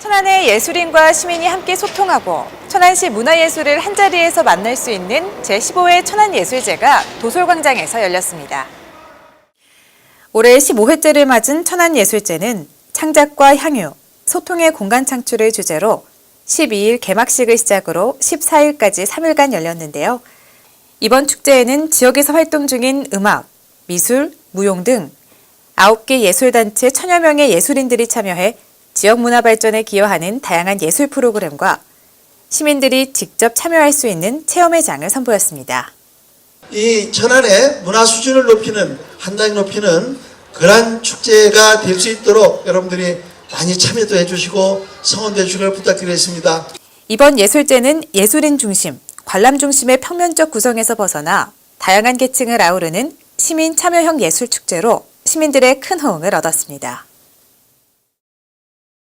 천안의 예술인과 시민이 함께 소통하고 천안시 문화예술을 한자리에서 만날 수 있는 제15회 천안예술제가 도솔광장에서 열렸습니다. 올해 15회째를 맞은 천안예술제는 창작과 향유, 소통의 공간 창출을 주제로 12일 개막식을 시작으로 14일까지 3일간 열렸는데요. 이번 축제에는 지역에서 활동 중인 음악, 미술, 무용 등 9개 예술단체 천여 명의 예술인들이 참여해 지역 문화 발전에 기여하는 다양한 예술 프로그램과 시민들이 직접 참여할 수 있는 체험의 장을 선보였습니다. 이 천안의 문화 수준을 높이는 한 단계 높이는 그러한 축제가 될 수 있도록 여러분들이 많이 참여도 해주시고 성원도 해주시길 부탁드리겠습니다. 이번 예술제는 예술인 중심, 관람 중심의 평면적 구성에서 벗어나 다양한 계층을 아우르는 시민 참여형 예술 축제로 시민들의 큰 호응을 얻었습니다.